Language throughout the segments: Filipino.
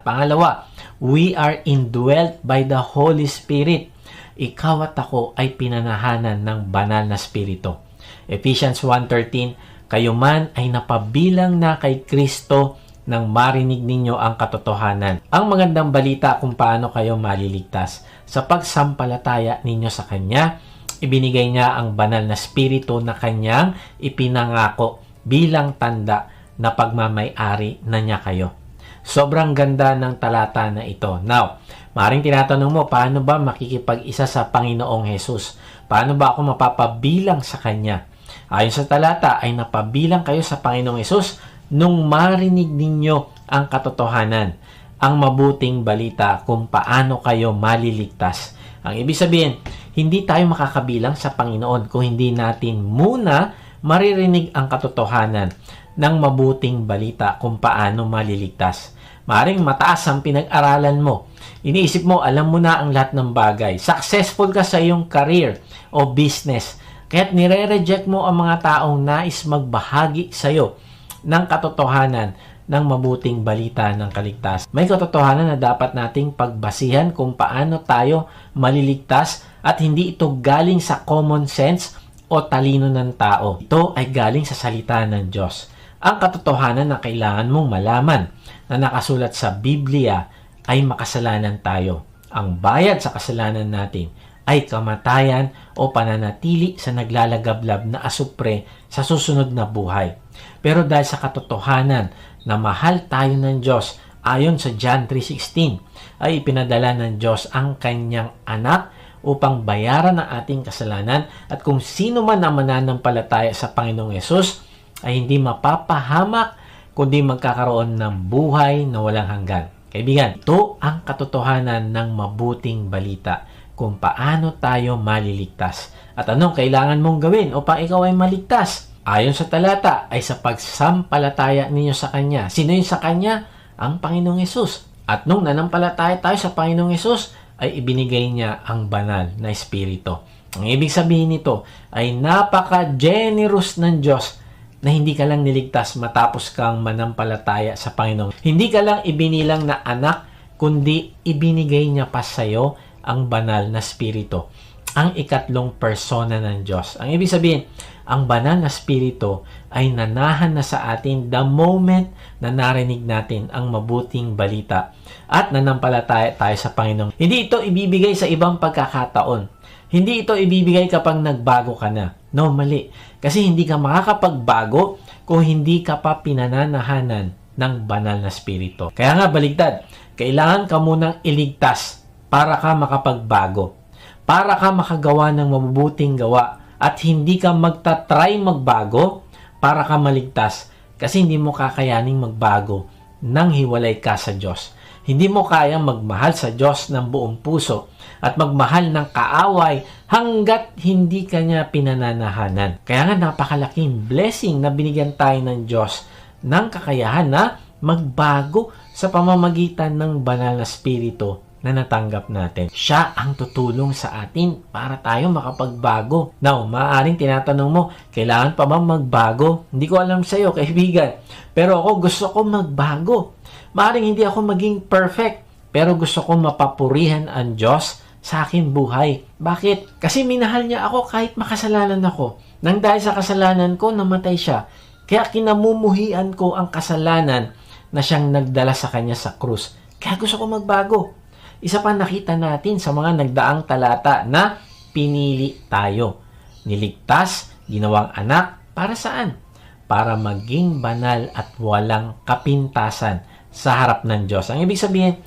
Pangalawa, we are indwelt by the Holy Spirit. Ikaw at ako ay pinanahanan ng banal na Espiritu. Ephesians 1.13, Kayo man ay napabilang na kay Kristo nang marinig ninyo ang katotohanan. Ang magandang balita kung paano kayo maliligtas. Sa pagsampalataya ninyo sa Kanya, ibinigay niya ang banal na Espiritu na Kanyang ipinangako bilang tanda na pagmamayari na niya kayo. Sobrang ganda ng talata na ito. Now, maring tinatanong mo, paano ba makikipag-isa sa Panginoong Hesus? Paano ba ako mapapabilang sa Kanya? Ayon sa talata, ay napabilang kayo sa Panginoong Hesus nung marinig ninyo ang katotohanan, ang mabuting balita kung paano kayo maliligtas. Ang ibig sabihin, hindi tayo makakabilang sa Panginoon kung hindi natin muna maririnig ang katotohanan ng mabuting balita kung paano maliligtas. Maring mataas ang pinag-aralan mo. Iniisip mo, alam mo na ang lahat ng bagay. Successful ka sa iyong career o business. Kaya't nire-reject mo ang mga taong nais magbahagi sa iyo ng katotohanan ng mabuting balita ng kaligtas. May katotohanan na dapat nating pagbasihan kung paano tayo maliligtas at hindi ito galing sa common sense o talino ng tao. Ito ay galing sa salita ng Diyos. Ang katotohanan na kailangan mong malaman na nakasulat sa Biblia ay makasalanan tayo. Ang bayad sa kasalanan natin ay kamatayan o pananatili sa naglalagablab na asupre sa susunod na buhay. Pero dahil sa katotohanan na mahal tayo ng Diyos ayon sa John 3.16 ay ipinadala ng Diyos ang kanyang anak upang bayaran ang ating kasalanan at kung sino man ang mananampalataya sa Panginoong Yesus ay hindi mapapahamak kundi magkakaroon ng buhay na walang hanggan. Kaibigan, ito ang katotohanan ng mabuting balita kung paano tayo maliligtas at anong kailangan mong gawin upang ikaw ay maligtas. Ayon sa talata ay sa pagsampalataya ninyo sa Kanya. Sino yung sa Kanya? Ang Panginoong Yesus. At nung nanampalataya tayo sa Panginoong Yesus, ay ibinigay niya ang banal na Espiritu. Ang ibig sabihin nito ay napaka-generous ng Diyos na hindi ka lang niligtas matapos kang manampalataya sa Panginoon. Hindi ka lang ibinilang na anak, kundi ibinigay niya pa sa iyo ang banal na Espiritu. Ang ikatlong persona ng Diyos. Ang ibig sabihin, ang banal na Espiritu ay nanahan na sa atin the moment na narinig natin ang mabuting balita at nanampalataya tayo sa Panginoon. Hindi ito ibibigay sa ibang pagkakataon. Hindi ito ibibigay kapag nagbago ka na. No, mali. Kasi hindi ka makakapagbago kung hindi ka pa pinananahanan ng banal na spirito. Kaya nga baligtad, kailangan ka munang iligtas para ka makapagbago. Para ka makagawa ng mabubuting gawa at hindi ka magta-try magbago para ka maligtas kasi hindi mo kakayaning magbago nang hiwalay ka sa Diyos. Hindi mo kayang magmahal sa Diyos ng buong puso at magmahal ng kaaway hanggat hindi kanya pinananahanan. Kaya nga napakalaking blessing na binigyan tayo ng Diyos ng kakayahan na magbago sa pamamagitan ng banal na spirito na natanggap natin. Siya ang tutulong sa atin para tayo makapagbago. Now, maaaring tinatanong mo, kailangan pa ba magbago? Hindi ko alam sa iyo, kaibigan. Pero ako gusto ko magbago. Maaaring hindi ako maging perfect, pero gusto ko mapapurihan ang Diyos sa aking buhay. Bakit? Kasi minahal niya ako kahit makasalanan ako. Nang dahil sa kasalanan ko, namatay siya. Kaya kinamumuhian ko ang kasalanan na siyang nagdala sa kanya sa krus. Kaya gusto ko magbago. Isa pa nakita natin sa mga nagdaang talata na pinili tayo. Niligtas, ginawang anak, para saan? Para maging banal at walang kapintasan sa harap ng Diyos. Ang ibig sabihin,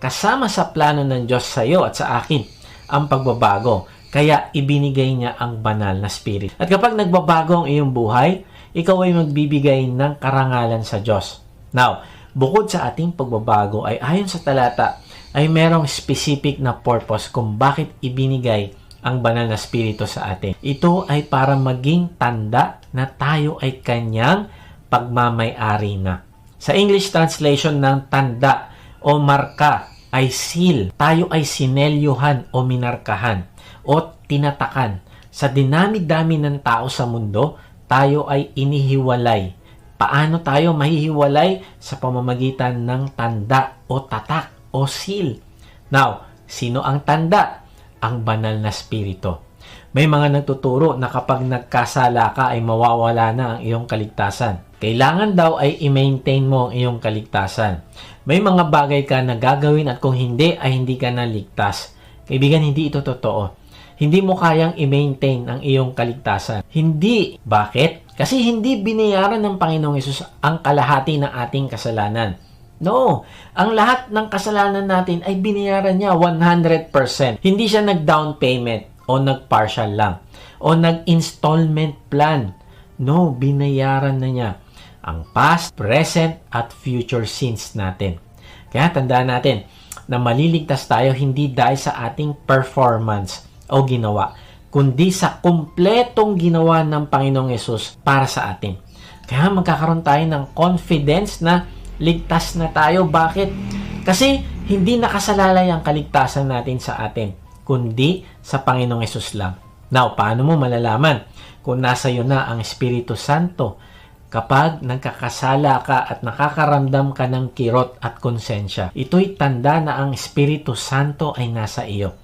kasama sa plano ng Diyos sa iyo at sa akin ang pagbabago. Kaya ibinigay niya ang banal na spirit. At kapag nagbabago ang iyong buhay, ikaw ay magbibigay ng karangalan sa Diyos. Now, bukod sa ating pagbabago ay ayon sa talata, ay merong specific na purpose kung bakit ibinigay ang banal na spirito sa atin. Ito ay para maging tanda na tayo ay kanyang pagmamayari na. Sa English translation ng tanda o marka ay seal. Tayo ay sinelyuhan o minarkahan o tinatakan. Sa dinami-dami ng tao sa mundo, tayo ay inihiwalay. paano tayo mahihiwalay sa pamamagitan ng tanda o tatak o seal. Now, sino ang tanda? Ang banal na spirito. May mga nagtuturo na kapag nagkasala ka ay mawawala na ang iyong kaligtasan. Kailangan daw ay i-maintain mo ang iyong kaligtasan. May mga bagay ka na gagawin at kung hindi ay hindi ka na ligtas. Kaibigan, hindi ito totoo. Hindi mo kayang i-maintain ang iyong kaligtasan. Hindi. Bakit? Kasi hindi binayaran ng Panginoong Yesus ang kalahati ng ating kasalanan. No. Ang lahat ng kasalanan natin ay binayaran niya 100%. Hindi siya nag-down payment o nag-partial lang o nag-installment plan. No, binayaran na niya ang past, present, at future sins natin. Kaya tandaan natin na maliligtas tayo hindi dahil sa ating performance o ginawa, kundi sa kumpletong ginawa ng Panginoong Yesus para sa atin. Kaya magkakaroon tayo ng confidence na ligtas na tayo. Bakit? Kasi hindi nakasalalay ang kaligtasan natin sa atin, kundi sa Panginoong Yesus lang. Now, paano mo malalaman kung nasa iyo na ang Espiritu Santo? Kapag nagkakasala ka at nakakaramdam ka ng kirot at konsensya, ito'y tanda na ang Espiritu Santo ay nasa iyo.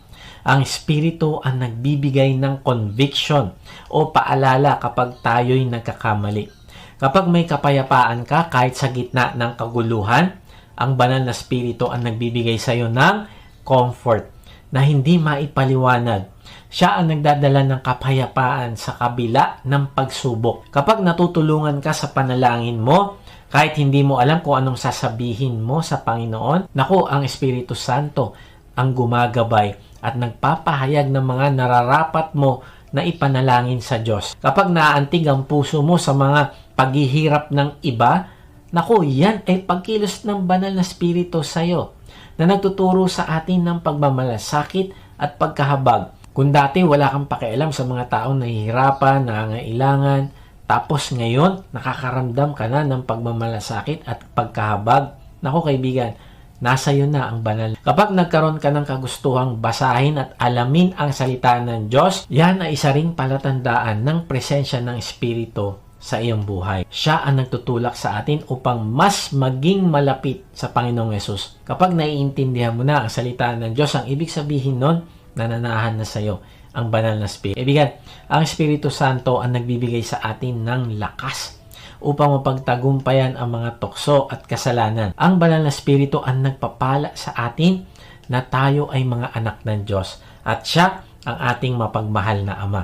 Ang Espiritu ang nagbibigay ng conviction o paalala kapag tayo'y nagkakamali. Kapag may kapayapaan ka kahit sa gitna ng kaguluhan, ang banal na Espiritu ang nagbibigay sa iyo ng comfort na hindi maipaliwanag. Siya ang nagdadala ng kapayapaan sa kabila ng pagsubok. Kapag natutulungan ka sa panalangin mo, kahit hindi mo alam kung anong sasabihin mo sa Panginoon, naku, ang Espiritu Santo ang gumagabay at nagpapahayag ng mga nararapat mo na ipanalangin sa Diyos. Kapag naantig ang puso mo sa mga paghihirap ng iba, naku, yan ay pagkilos ng banal na spirito sa iyo na nagtuturo sa atin ng pagmamalasakit at pagkahabag. Kung dati wala kang pakialam sa mga taong nahihirapan, nangangailangan, tapos ngayon nakakaramdam ka na ng pagmamalasakit at pagkahabag, naku kaibigan, nasa iyo na ang banal. Kapag nagkaroon ka ng kagustuhang basahin at alamin ang salita ng Diyos, yan ay isa ring palatandaan ng presensya ng Espiritu sa iyong buhay. Siya ang nagtutulak sa atin upang mas maging malapit sa Panginoong Yesus. Kapag naiintindihan mo na ang salita ng Diyos, ang ibig sabihin nun, nananahan na sa iyo ang banal na Spirit. Ibigan, ang Espiritu Santo ang nagbibigay sa atin ng lakas upang mapagtagumpayan ang mga tukso at kasalanan. Ang banal na Espiritu ang nagpapala sa atin na tayo ay mga anak ng Diyos at siya ang ating mapagmahal na Ama.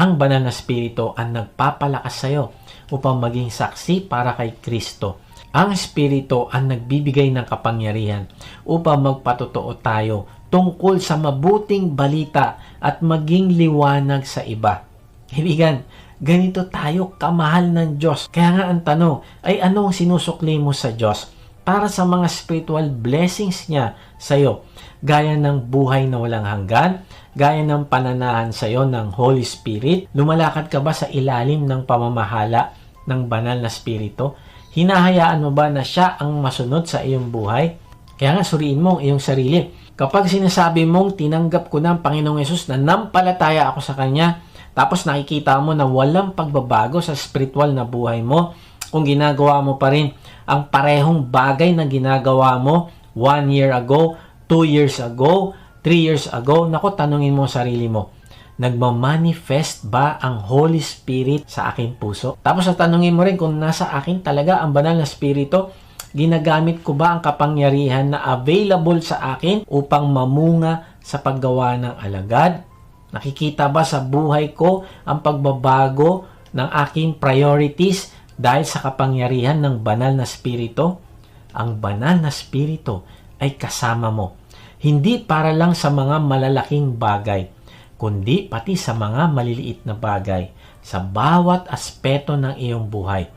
Ang banal na Espiritu ang nagpapalakas sa iyo upang maging saksi para kay Kristo. Ang Espiritu ang nagbibigay ng kapangyarihan upang magpatotoo tayo tungkol sa mabuting balita at maging liwanag sa iba. Kaibigan, ganito tayo kamahal ng Diyos. Kaya nga ang tanong ay ano ang sinusukli mo sa Diyos para sa mga spiritual blessings niya sa iyo. Gaya ng buhay na walang hanggan, gaya ng pananahan sa iyo ng Holy Spirit, lumalakad ka ba sa ilalim ng pamamahala ng banal na spirito? Hinahayaan mo ba na siya ang masunod sa iyong buhay? Kaya nga suriin mo ang iyong sarili. Kapag sinasabi mong tinanggap ko na ang Panginoong Yesus na nampalataya ako sa Kanya, tapos nakikita mo na walang pagbabago sa spiritual na buhay mo, kung ginagawa mo pa rin ang parehong bagay na ginagawa mo one year ago, two years ago, three years ago, nako tanungin mo sarili mo, nagmamanifest ba ang Holy Spirit sa aking puso? Tapos tanungin mo rin kung nasa akin talaga ang banal na spirito, ginagamit ko ba ang kapangyarihan na available sa akin upang mamunga sa paggawa ng alagad? Nakikita ba sa buhay ko ang pagbabago ng aking priorities dahil sa kapangyarihan ng banal na spirito? Ang banal na spirito ay kasama mo. Hindi para lang sa mga malalaking bagay, kundi pati sa mga maliliit na bagay sa bawat aspeto ng iyong buhay.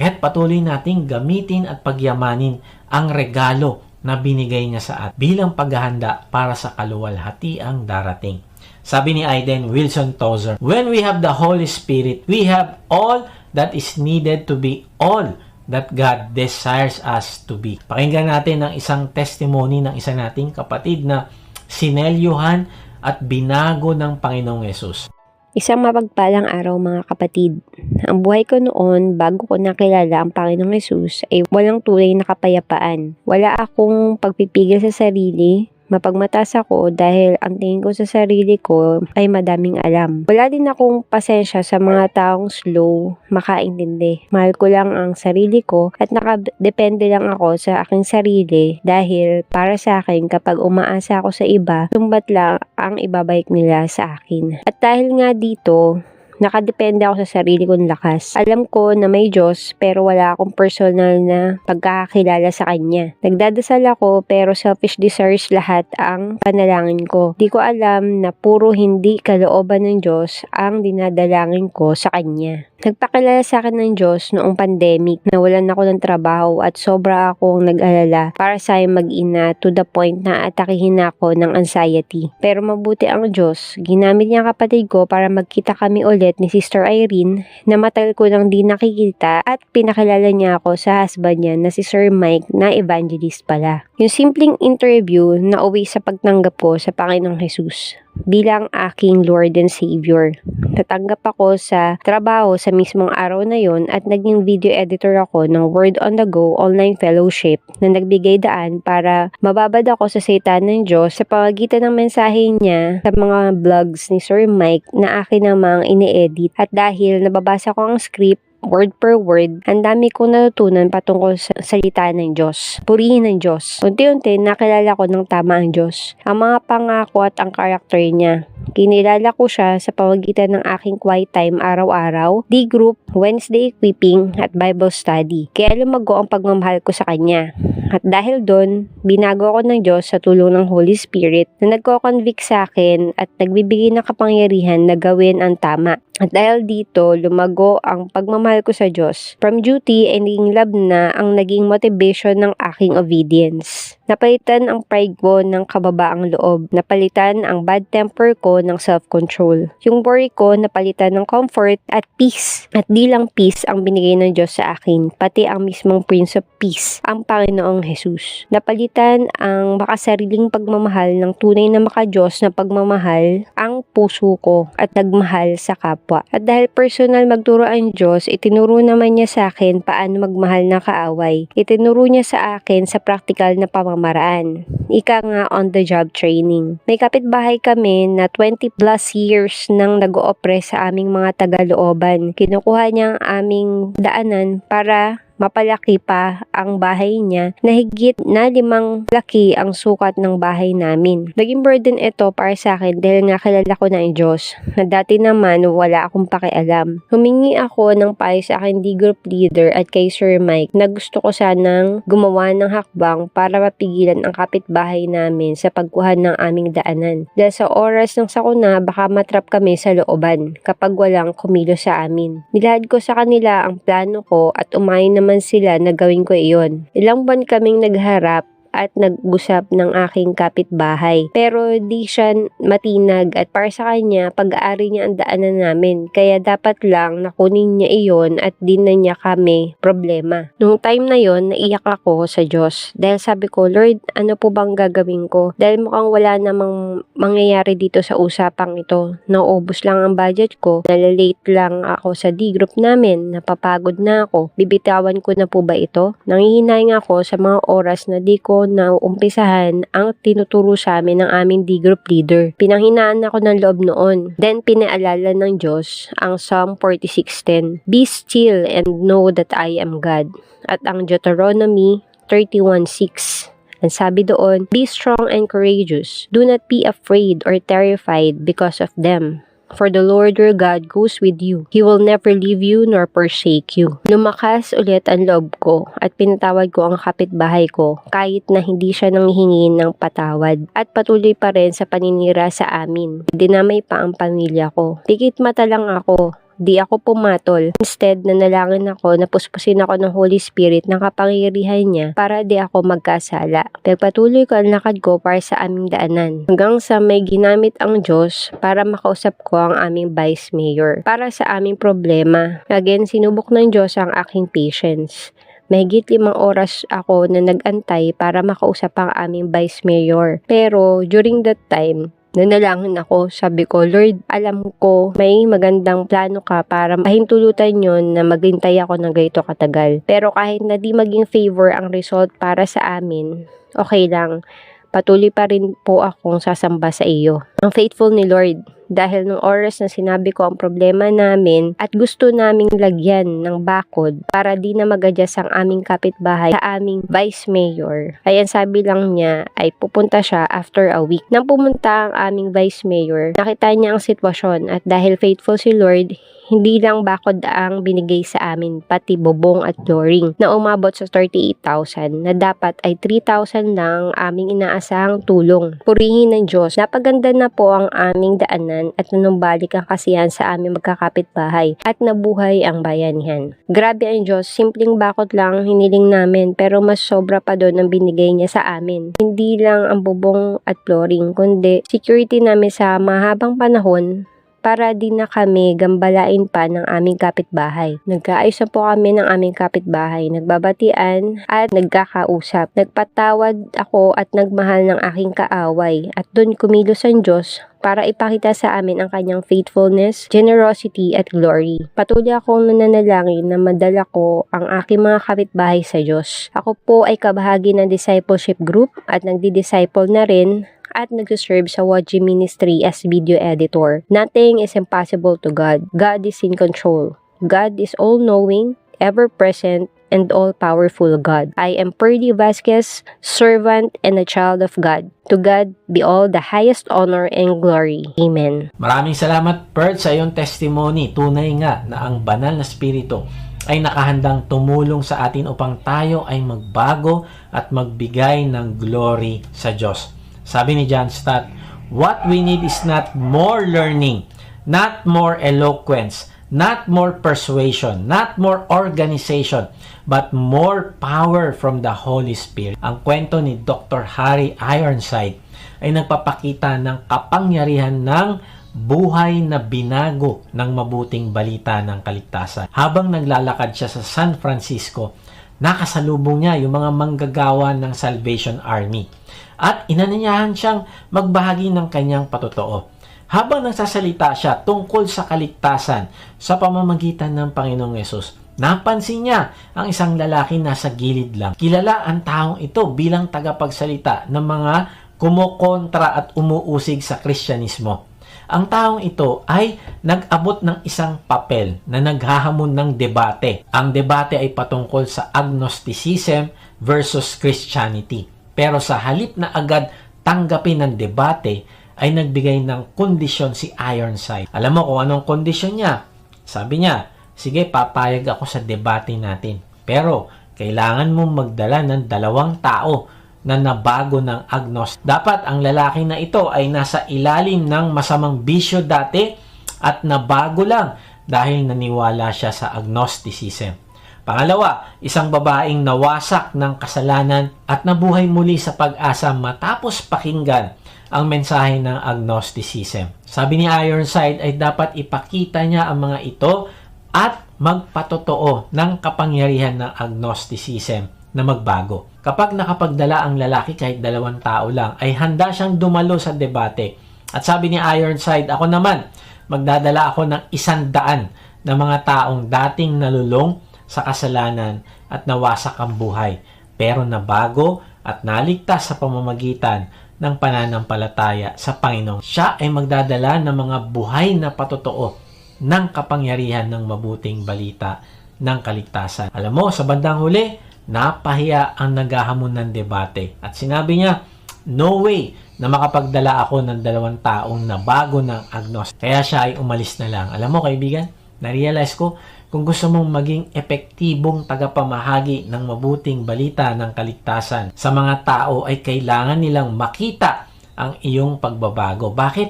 Kaya't patuloy nating gamitin at pagyamanin ang regalo na binigay niya sa at bilang paghahanda para sa kaluwalhatiang darating. Sabi ni Aiden Wilson Tozer, When we have the Holy Spirit, we have all that is needed to be all that God desires us to be. Pakinggan natin ang isang testimony ng isa nating kapatid na sinelyuhan at binago ng Panginoong Yesus. Isang mapagpalang araw mga kapatid. Ang buhay ko noon bago ko nakilala ang Panginoong Yesus ay walang tunay na kapayapaan. Wala akong pagpipigil sa sarili, mapagmatas ako dahil ang tingin ko sa sarili ko ay madaming alam. Wala din akong pasensya sa mga taong slow, makaintindi. Mahal ko lang ang sarili ko at nakadepende lang ako sa aking sarili dahil para sa akin kapag umaasa ako sa iba, tumbat lang ang ibabalik nila sa akin. At dahil nga dito, Nakadepende ako sa sarili kong lakas. Alam ko na may Diyos pero wala akong personal na pagkakakilala sa Kanya. Nagdadasal ako pero selfish desires lahat ang panalangin ko. Di ko alam na puro hindi kalooban ng Diyos ang dinadalangin ko sa Kanya. Nagpakilala sa akin ng Diyos noong pandemic na walan ako ng trabaho at sobra akong nag-alala para sa mag-ina to the point na atakihin ako ng anxiety. Pero mabuti ang Diyos, ginamit niya kapatid ko para magkita kami ulit ni Sister Irene na matagal ko nang di nakikita at pinakilala niya ako sa husband niya na si Sir Mike na evangelist pala. Yung simpleng interview na uwi sa pagtanggap ko sa Panginoong Jesus bilang aking Lord and Savior. Natanggap ako sa trabaho sa mismong araw na yon at naging video editor ako ng Word on the Go online fellowship na nagbigay daan para mababad ako sa saitan ng Diyos sa pamagitan ng mensahe niya sa mga vlogs ni Sir Mike na akin namang ini-edit. At dahil nababasa ko ang script, word per word, ang dami kong natutunan patungkol sa salita ng Diyos. Purihin ng Diyos. Unti-unti, nakilala ko ng tama ang Diyos. Ang mga pangako at ang karakter niya. Kinilala ko siya sa pamagitan ng aking quiet time araw-araw, D-group, Wednesday equipping, at Bible study. Kaya lumago ang pagmamahal ko sa Kanya. At dahil doon, binago ako ng Diyos sa tulong ng Holy Spirit na nagko-convict sa akin at nagbibigay ng kapangyarihan na gawin ang tama. At dahil dito, lumago ang pagmamahal ko sa Diyos. From duty and naging love na ang naging motivation ng aking obedience. Napalitan ang pride ko ng kababaang loob. Napalitan ang bad temper ko ng self-control. Yung worry ko napalitan ng comfort at peace. At di lang peace ang binigay ng Diyos sa akin, pati ang mismong Prince of Peace, ang Panginoong Jesus. Napalitan ang makasariling pagmamahal ng tunay na makadiyos na pagmamahal ang puso ko at nagmahal sa kapwa. At dahil personal magturo ang Diyos, itinuro naman niya sa akin paano magmahal ng kaaway. Itinuro niya sa akin sa praktikal na pamamaraan. Ika nga on the job training. May kapitbahay kami na 20 plus years nang nag-oopre sa aming mga tagalooban. Kinukuha niya ang aming daanan para mapalaki pa ang bahay niya na higit na limang laki ang sukat ng bahay namin. Naging burden ito para sa akin dahil nga kilala ko na ang Diyos na dati naman wala akong pakialam. Humingi ako ng payo sa aking D-group leader at kay Sir Mike na gusto ko sanang gumawa ng hakbang para mapigilan ang kapitbahay namin sa pagkuhan ng aming daanan. Dahil sa oras ng sakuna baka matrap kami sa looban kapag walang kumilo sa amin. Nilahad ko sa kanila ang plano ko at umayon naman naman sila na gawin ko iyon. Ilang buwan kaming nagharap at nag-usap ng aking kapitbahay. Pero di siya matinag at para sa kanya, pag-aari niya ang daanan namin. Kaya dapat lang nakunin niya iyon at di na niya kami problema. Nung time na yon naiyak ako sa Diyos. Dahil sabi ko, Lord, ano po bang gagawin ko? Dahil mukhang wala namang mangyayari dito sa usapang ito. Naubos lang ang budget ko. Nalalate lang ako sa D-group namin. Napapagod na ako. Bibitawan ko na po ba ito? Nangihinay nga ako sa mga oras na di ko na umpisahan ang tinuturo sa amin ng aming D-group leader. Pinanghinaan ako ng loob noon. Then pinaalala ng Diyos ang Psalm 46.10 Be still and know that I am God. At ang Deuteronomy 31.6 ang sabi doon, Be strong and courageous. Do not be afraid or terrified because of them. For the Lord your God goes with you. He will never leave you nor forsake you. Lumakas ulit ang loob ko at pinatawad ko ang kapitbahay ko kahit na hindi siya nanghihingi ng patawad at patuloy pa rin sa paninira sa amin. Dinamay pa ang pamilya ko. Tikit mata lang ako di ako pumatol. Instead, nanalangin ako na puspusin ako ng Holy Spirit ng kapangyarihan niya para di ako magkasala. Pagpatuloy ko ang lakad ko para sa aming daanan. Hanggang sa may ginamit ang Diyos para makausap ko ang aming Vice Mayor. Para sa aming problema. Again, sinubok ng Diyos ang aking patience. Mahigit limang oras ako na nagantay para makausap ang aming Vice Mayor. Pero during that time, Nanalangin ako, sabi ko, Lord, alam ko may magandang plano ka para mahintulutan yon na maghintay ako ng ganito katagal. Pero kahit na di maging favor ang result para sa amin, okay lang. Patuloy pa rin po akong sasamba sa iyo. Ang faithful ni Lord, dahil nung oras na sinabi ko ang problema namin at gusto naming lagyan ng bakod para di na mag-adjust ang aming kapitbahay sa aming vice mayor. Ay ang sabi lang niya ay pupunta siya after a week. Nang pumunta ang aming vice mayor, nakita niya ang sitwasyon at dahil faithful si Lord, hindi lang bakod ang binigay sa amin, pati bubong at flooring na umabot sa 38,000 na dapat ay 3,000 lang aming inaasahang tulong. Purihin ng Diyos, napaganda na po ang aming daanan at nanumbalik ang kasiyahan sa aming magkakapitbahay at nabuhay ang bayanihan. Grabe ang Diyos, simpleng bakod lang hiniling namin pero mas sobra pa doon ang binigay niya sa amin. Hindi lang ang bubong at flooring kundi security namin sa mahabang panahon para di na kami gambalain pa ng aming kapitbahay. Nagkaayos na po kami ng aming kapitbahay, nagbabatian at nagkakausap. Nagpatawad ako at nagmahal ng aking kaaway at doon kumilos ang Diyos para ipakita sa amin ang kanyang faithfulness, generosity at glory. Patuloy akong nananalangin na madala ko ang aking mga kapitbahay sa Diyos. Ako po ay kabahagi ng discipleship group at nagdi-disciple na rin at nagsiserve sa Waji Ministry as video editor. Nothing is impossible to God. God is in control. God is all-knowing, ever-present, and all-powerful God. I am Purdy Vasquez, servant and a child of God. To God be all the highest honor and glory. Amen. Maraming salamat, Pert, sa iyong testimony. Tunay nga na ang banal na spirito ay nakahandang tumulong sa atin upang tayo ay magbago at magbigay ng glory sa Diyos. Sabi ni John Stott, what we need is not more learning, not more eloquence, not more persuasion, not more organization, but more power from the Holy Spirit. Ang kwento ni Dr. Harry Ironside ay nagpapakita ng kapangyarihan ng buhay na binago ng mabuting balita ng kaligtasan. Habang naglalakad siya sa San Francisco, nakasalubong niya yung mga manggagawa ng Salvation Army at inanyayahan siyang magbahagi ng kanyang patotoo. Habang nagsasalita siya tungkol sa kaligtasan sa pamamagitan ng Panginoong Yesus, napansin niya ang isang lalaki nasa gilid lang. Kilala ang taong ito bilang tagapagsalita ng mga kumukontra at umuusig sa Kristyanismo. Ang taong ito ay nag-abot ng isang papel na naghahamon ng debate. Ang debate ay patungkol sa agnosticism versus Christianity. Pero sa halip na agad tanggapin ng debate, ay nagbigay ng kondisyon si Ironside. Alam mo kung anong kondisyon niya? Sabi niya, sige papayag ako sa debate natin. Pero kailangan mong magdala ng dalawang tao na nabago ng agnos. Dapat ang lalaki na ito ay nasa ilalim ng masamang bisyo dati at nabago lang dahil naniwala siya sa agnosticism. Pangalawa, isang babaeng nawasak ng kasalanan at nabuhay muli sa pag-asa matapos pakinggan ang mensahe ng agnosticism. Sabi ni Ironside ay dapat ipakita niya ang mga ito at magpatotoo ng kapangyarihan ng agnosticism na magbago. Kapag nakapagdala ang lalaki kahit dalawang tao lang, ay handa siyang dumalo sa debate. At sabi ni Ironside, ako naman, magdadala ako ng isang daan ng mga taong dating nalulong sa kasalanan at nawasak ang buhay, pero nabago at naligtas sa pamamagitan ng pananampalataya sa Panginoon. Siya ay magdadala ng mga buhay na patotoo ng kapangyarihan ng mabuting balita ng kaligtasan. Alam mo, sa bandang huli, napahiya ang naghahamon ng debate. At sinabi niya, no way na makapagdala ako ng dalawang taong na bago ng agnos. Kaya siya ay umalis na lang. Alam mo kaibigan, na-realize ko, kung gusto mong maging epektibong tagapamahagi ng mabuting balita ng kaligtasan sa mga tao ay kailangan nilang makita ang iyong pagbabago. Bakit?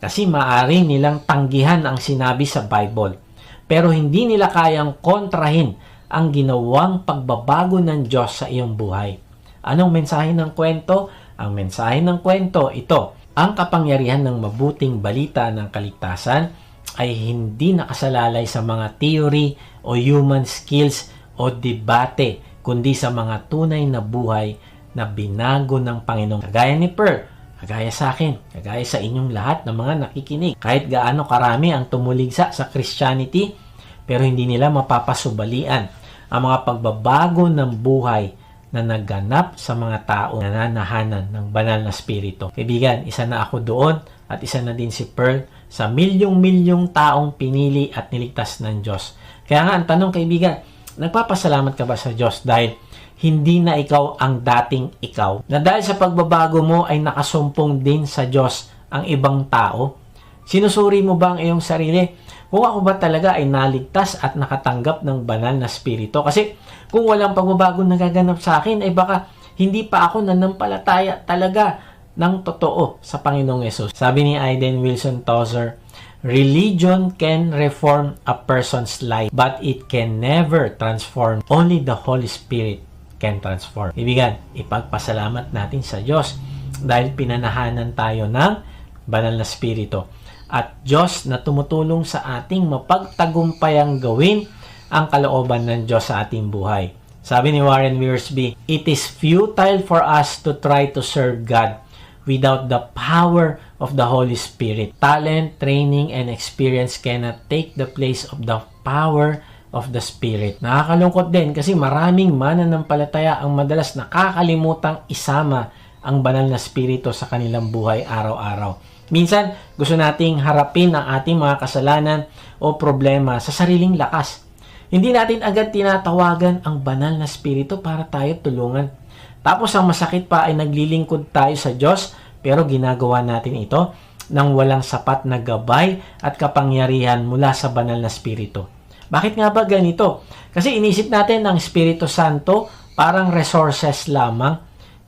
Kasi maari nilang tanggihan ang sinabi sa Bible. Pero hindi nila kayang kontrahin ang ginawang pagbabago ng Diyos sa iyong buhay. Anong mensahe ng kwento? Ang mensahe ng kwento ito, ang kapangyarihan ng mabuting balita ng kaligtasan ay hindi nakasalalay sa mga theory o human skills o debate, kundi sa mga tunay na buhay na binago ng Panginoon. Gaya ni Per, Kagaya sa akin, kagaya sa inyong lahat ng mga nakikinig. Kahit gaano karami ang tumuligsa sa Christianity, pero hindi nila mapapasubalian ang mga pagbabago ng buhay na nagganap sa mga tao na nanahanan ng banal na spirito. Kaibigan, isa na ako doon at isa na din si Pearl sa milyong-milyong taong pinili at niligtas ng Diyos. Kaya nga, ang tanong kaibigan, nagpapasalamat ka ba sa Diyos dahil hindi na ikaw ang dating ikaw? Na dahil sa pagbabago mo ay nakasumpong din sa Diyos ang ibang tao? Sinusuri mo ba ang iyong sarili? Kung ako ba talaga ay naligtas at nakatanggap ng banal na spirito? Kasi kung walang pagbabago nagaganap sa akin, ay baka hindi pa ako nanampalataya talaga ng totoo sa Panginoong Yesus. Sabi ni Aiden Wilson Tozer, Religion can reform a person's life, but it can never transform. Only the Holy Spirit can transform. Ibigan, ipagpasalamat natin sa Diyos dahil pinanahanan tayo ng banal na spirito. At Diyos na tumutulong sa ating mapagtagumpayang gawin ang kalooban ng Diyos sa ating buhay. Sabi ni Warren Wiersbe, It is futile for us to try to serve God without the power of the Holy Spirit. Talent, training, and experience cannot take the place of the power of the Spirit. Nakakalungkot din kasi maraming mananampalataya ang madalas nakakalimutang isama ang banal na spirito sa kanilang buhay araw-araw. Minsan, gusto nating harapin ang ating mga kasalanan o problema sa sariling lakas. Hindi natin agad tinatawagan ang banal na spirito para tayo tulungan. Tapos ang masakit pa ay naglilingkod tayo sa Diyos pero ginagawa natin ito nang walang sapat na gabay at kapangyarihan mula sa banal na spirito. Bakit nga ba ganito? Kasi inisip natin ang Espiritu Santo parang resources lamang,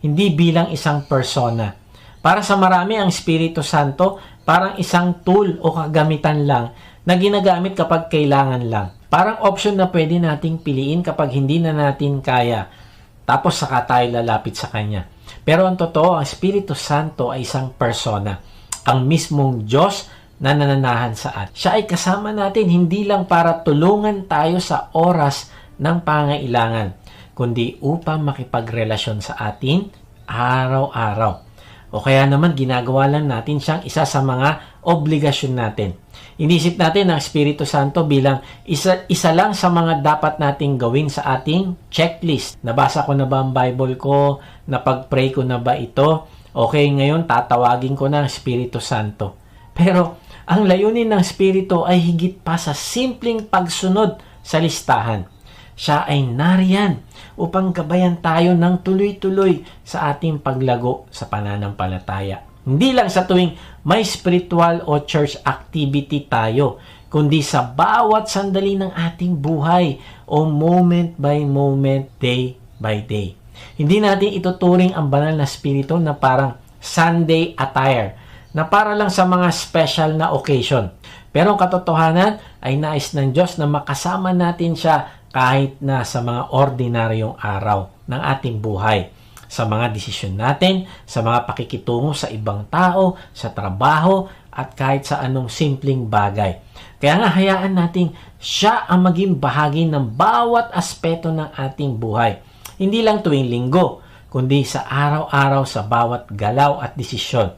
hindi bilang isang persona. Para sa marami, ang Espiritu Santo parang isang tool o kagamitan lang na ginagamit kapag kailangan lang. Parang option na pwede nating piliin kapag hindi na natin kaya. Tapos saka tayo lalapit sa Kanya. Pero ang totoo, ang Espiritu Santo ay isang persona. Ang mismong Diyos na nananahan sa atin. Siya ay kasama natin hindi lang para tulungan tayo sa oras ng pangailangan, kundi upang makipagrelasyon sa atin araw-araw. O kaya naman ginagawa lang natin siyang isa sa mga obligasyon natin. Inisip natin ang Espiritu Santo bilang isa, isa lang sa mga dapat nating gawin sa ating checklist. Nabasa ko na ba ang Bible ko? Napag-pray ko na ba ito? Okay, ngayon tatawagin ko na ang Espiritu Santo. Pero ang layunin ng Espiritu ay higit pa sa simpleng pagsunod sa listahan. Siya ay nariyan upang gabayan tayo ng tuloy-tuloy sa ating paglago sa pananampalataya. Hindi lang sa tuwing may spiritual o church activity tayo, kundi sa bawat sandali ng ating buhay o moment by moment, day by day. Hindi natin ituturing ang banal na spirito na parang Sunday attire, na para lang sa mga special na occasion. Pero ang katotohanan ay nais ng Diyos na makasama natin siya kahit na sa mga ordinaryong araw ng ating buhay sa mga desisyon natin, sa mga pakikitungo sa ibang tao, sa trabaho, at kahit sa anong simpleng bagay. Kaya nga hayaan nating siya ang maging bahagi ng bawat aspeto ng ating buhay. Hindi lang tuwing linggo, kundi sa araw-araw sa bawat galaw at desisyon.